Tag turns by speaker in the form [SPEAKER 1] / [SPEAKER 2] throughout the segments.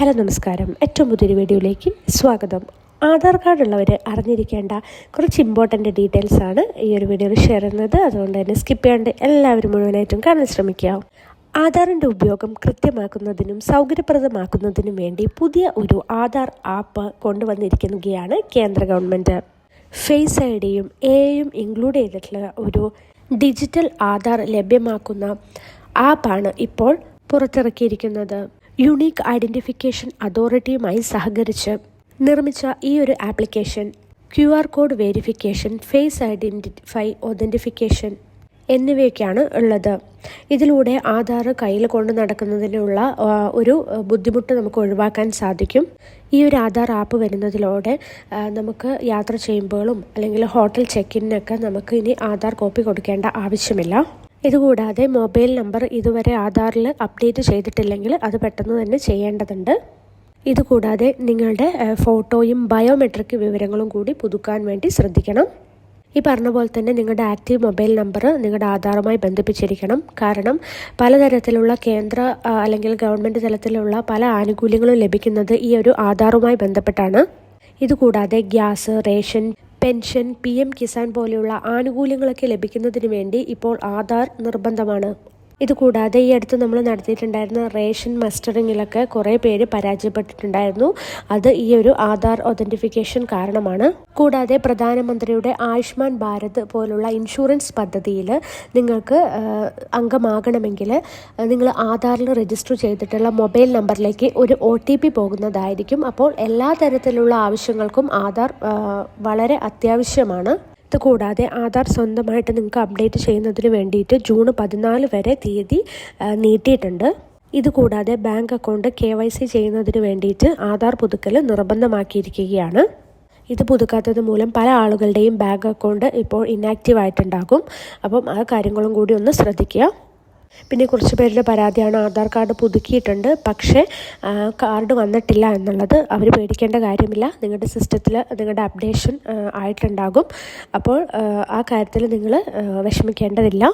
[SPEAKER 1] Hello നമസ്കാരം. ഏറ്റവും പുതിയൊരു വീഡിയോയിലേക്ക് സ്വാഗതം. ആധാർ കാർഡ് ഉള്ളവർ അറിഞ്ഞിരിക്കേണ്ട കുറച്ച് ഇമ്പോർട്ടന്റ് ഡീറ്റെയിൽസ് ആണ് ഈ ഒരു വീഡിയോയിൽ ഷെയർ ചെയ്യുന്നത്. അതുകൊണ്ട് തന്നെ സ്കിപ്പ് ചെയ്യാണ്ട് എല്ലാവരും മുഴുവനായിട്ടും കാണാൻ ശ്രമിക്കുക. ആധാറിന്റെ ഉപയോഗം കൃത്യമാക്കുന്നതിനും സൗകര്യപ്രദമാക്കുന്നതിനും വേണ്ടി പുതിയ ഒരു ആധാർ ആപ്പ് കൊണ്ടുവന്നിരിക്കുകയാണ് കേന്ദ്ര ഗവൺമെന്റ് ഫേസ് ഐ ഡിയും എയും ഇൻക്ലൂഡ് ചെയ്തിട്ടുള്ള ഒരു ഡിജിറ്റൽ ആധാർ ലഭ്യമാക്കുന്ന ആപ്പാണ് ഇപ്പോൾ പുറത്തിറക്കിയിരിക്കുന്നത്. യുണീക്ക് ഐഡന്റിഫിക്കേഷൻ അതോറിറ്റിയുമായി സഹകരിച്ച് നിർമ്മിച്ച ഈ ഒരു application Q R code verification face identify authentication എന്നിവയൊക്കെയാണ് ഉള്ളത്. ഇതിലൂടെ ആധാർ കയ്യിൽ കൊണ്ട് നടക്കുന്നതിനുള്ള ഒരു ബുദ്ധിമുട്ട് നമുക്ക് ഒഴിവാക്കാൻ സാധിക്കും. ഈ ഒരു ആധാർ ആപ്പ് വരുന്നതിലൂടെ നമുക്ക് യാത്ര ചെയ്യുമ്പോഴും അല്ലെങ്കിൽ ഹോട്ടൽ ചെക്കിനൊക്കെ നമുക്ക് ഇനി ആധാർ കോപ്പി കൊടുക്കേണ്ട ആവശ്യമില്ല. ഇതുകൂടാതെ മൊബൈൽ നമ്പർ ഇതുവരെ ആധാറിൽ അപ്ഡേറ്റ് ചെയ്തിട്ടില്ലെങ്കിൽ അത് പെട്ടെന്ന് തന്നെ ചെയ്യേണ്ടതുണ്ട്. ഇതുകൂടാതെ നിങ്ങളുടെ ഫോട്ടോയും ബയോമെട്രിക് വിവരങ്ങളും കൂടി പുതുക്കാൻ വേണ്ടി ശ്രദ്ധിക്കണം. ഈ പറഞ്ഞ പോലെ തന്നെ നിങ്ങളുടെ ആക്റ്റീവ് മൊബൈൽ നമ്പർ നിങ്ങളുടെ ആധാറുമായി ബന്ധിപ്പിച്ചിരിക്കണം. കാരണം പലതരത്തിലുള്ള കേന്ദ്ര അല്ലെങ്കിൽ ഗവൺമെന്റ് തലത്തിലുള്ള പല ആനുകൂല്യങ്ങളും ലഭിക്കുന്നത് ഈ ഒരു ആധാറുമായി ബന്ധപ്പെട്ടാണ്. ഇതുകൂടാതെ gas ration pension P M Kisan പോലെയുള്ള ആനുകൂല്യങ്ങളൊക്കെ ലഭിക്കുന്നതിന് വേണ്ടി ഇപ്പോൾ ആധാർ നിർബന്ധമാണ്. ഇതുകൂടാതെ ഈ അടുത്ത് നമ്മൾ നടത്തിയിട്ടുണ്ടായിരുന്ന റേഷൻ മസ്റ്ററിങ്ങിലൊക്കെ കുറേ പേര് പരാജയപ്പെട്ടിട്ടുണ്ടായിരുന്നു. അത് ഈ ഒരു ആധാർ ഒതന്റിഫിക്കേഷൻ കാരണമാണ്. കൂടാതെ പ്രധാനമന്ത്രിയുടെ ആയുഷ്മാൻ ഭാരത് പോലുള്ള ഇൻഷുറൻസ് പദ്ധതിയിൽ നിങ്ങൾക്ക് അംഗമാകണമെങ്കിൽ നിങ്ങൾ ആധാറിൽ രജിസ്റ്റർ ചെയ്തിട്ടുള്ള മൊബൈൽ നമ്പറിലേക്ക് ഒരു ഒ ടി പി പോകുന്നതായിരിക്കും. അപ്പോൾ എല്ലാ തരത്തിലുള്ള ആവശ്യങ്ങൾക്കും ആധാർ വളരെ അത്യാവശ്യമാണ്. ഇത് കൂടാതെ ആധാർ സ്വന്തമായിട്ട് നിങ്ങൾക്ക് അപ്ഡേറ്റ് ചെയ്യുന്നതിന് വേണ്ടിയിട്ട് ജൂൺ പതിനാല് വരെ തീയതി നീട്ടിയിട്ടുണ്ട്. ഇതുകൂടാതെ bank account K Y C ചെയ്യുന്നതിന് വേണ്ടിയിട്ട് ആധാർ പുതുക്കൽ നിർബന്ധമാക്കിയിരിക്കുകയാണ്. ഇത് പുതുക്കാത്തത് മൂലം പല ആളുകളുടെയും ബാങ്ക് അക്കൗണ്ട് ഇപ്പോൾ ഇനാക്റ്റീവ് ആയിട്ടുണ്ടാകും. അപ്പം ആ കാര്യങ്ങളും കൂടി ഒന്ന് ശ്രദ്ധിക്കുക. പിന്നെ കുറച്ച് പേരുടെ പരാതിയാണ് ആധാർ കാർഡ് പുതുക്കിയിട്ടുണ്ട്. പക്ഷേ കാർഡ് വന്നിട്ടില്ല എന്നുള്ളത് അവർ പേടിക്കേണ്ട കാര്യമില്ല. നിങ്ങളുടെ സിസ്റ്റത്തിൽ നിങ്ങളുടെ അപ്ഡേഷൻ ആയിട്ടുണ്ടാകും. അപ്പോൾ ആ, കാര്യത്തിൽ നിങ്ങൾ വിഷമിക്കേണ്ടതില്ല.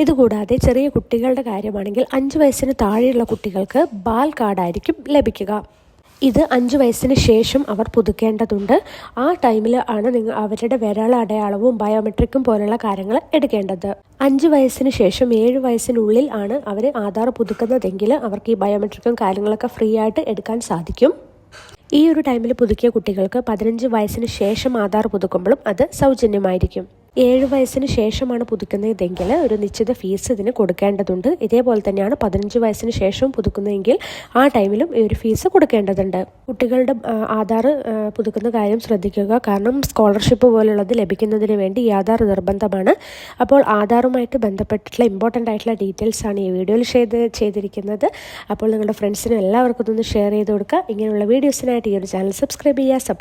[SPEAKER 1] ഇതുകൂടാതെ ചെറിയ കുട്ടികളുടെ കാര്യമാണെങ്കിൽ അഞ്ച് വയസ്സിന് താഴെയുള്ള കുട്ടികൾക്ക് ബാൽ കാർഡായിരിക്കും ലഭിക്കുക. ഇത് അഞ്ച് വയസ്സിന് ശേഷം അവർ പുതുക്കേണ്ടതുണ്ട്. ആ ടൈമിൽ ആണ് നിങ്ങൾ അവരുടെ വിരാൾ അടയാളവും ബയോമെട്രിക്കും പോലുള്ള കാര്യങ്ങൾ എടുക്കേണ്ടത്. അഞ്ച് വയസ്സിന് ശേഷം ഏഴ് വയസ്സിനുള്ളിൽ ആണ് അവർ ആധാർ പുതുക്കുന്നതെങ്കിൽ അവർക്ക് ഈ ബയോമെട്രിക്കും കാര്യങ്ങളൊക്കെ ഫ്രീ ആയിട്ട് എടുക്കാൻ സാധിക്കും. ഈ ഒരു ടൈമിൽ പുതുക്കിയ കുട്ടികൾക്ക് പതിനഞ്ച് വയസ്സിന് ശേഷം ആധാർ പുതുക്കുമ്പോഴും അത് സൗജന്യമായിരിക്കും. ഏഴ് വയസ്സിന് ശേഷമാണ് പുതുക്കുന്നതെങ്കിൽ ഒരു നിശ്ചിത ഫീസ് ഇതിന് കൊടുക്കേണ്ടതുണ്ട്. ഇതേപോലെ തന്നെയാണ് പതിനഞ്ച് വയസ്സിന് ശേഷം പുതുക്കുന്നതെങ്കിൽ ആ ടൈമിലും ഈ ഒരു ഫീസ് കൊടുക്കേണ്ടതുണ്ട്. കുട്ടികളുടെ ആധാർ പുതുക്കുന്ന കാര്യം ശ്രദ്ധിക്കുക. കാരണം സ്കോളർഷിപ്പ് പോലുള്ളത് ലഭിക്കുന്നതിന് വേണ്ടി ഈ ആധാർ നിർബന്ധമാണ്. അപ്പോൾ ആധാറുമായിട്ട് ബന്ധപ്പെട്ടിട്ടുള്ള ഇമ്പോർട്ടന്റ് ആയിട്ടുള്ള ഡീറ്റെയിൽസ് ആണ് ഈ വീഡിയോയിൽ ചെയ്ത് ചെയ്തിരിക്കുന്നത്. അപ്പോൾ നിങ്ങളുടെ ഫ്രണ്ട്സിനും എല്ലാവർക്കും ഇതൊന്ന് ഷെയർ ചെയ്ത് കൊടുക്കുക. ഇങ്ങനെയുള്ള വീഡിയോസിനായിട്ട് ഈ ഒരു ചാനൽ സബ്സ്ക്രൈബ് ചെയ്യുക. സപ്പോർട്ട്